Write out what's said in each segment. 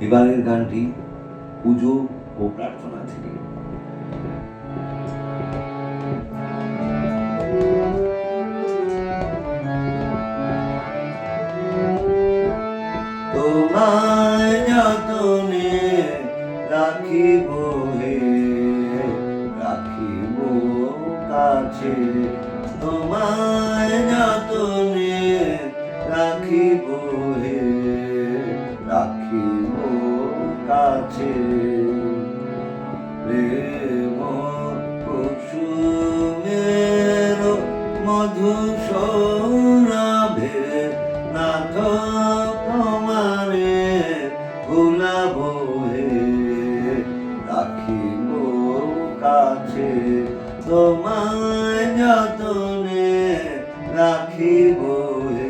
এবারের গানটি পুজো ও প্রার্থনা থেকে। তোমায় যতনে রাখিব হে, রাখিব কাছে। তোমায় যতনে রাখিব মধু সৌরভে নাথ তোমারে ভুলাব রাখিব কাছে তোমায় যতনে রাখিব হে।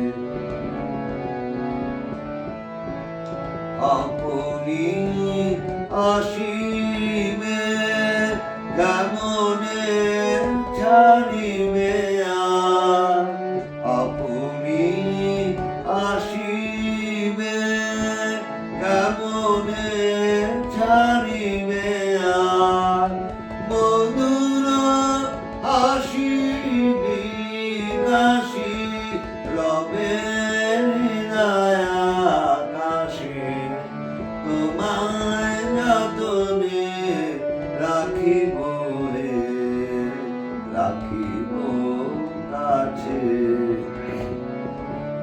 আপনি আসিবে কেমনে ছাড়িবে আপনি আসিবে কেমনে ছাড়িবে কাছে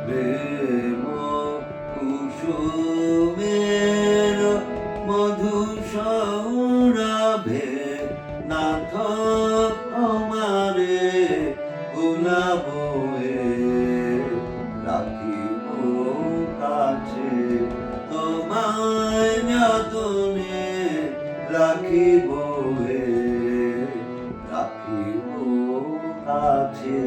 প্রেম কুসুমের মধু সৌরভে নাথ আমারে গুলাব রাখিব কাছে তোমায় যতনে রাখিব হে রাখিব কাছে।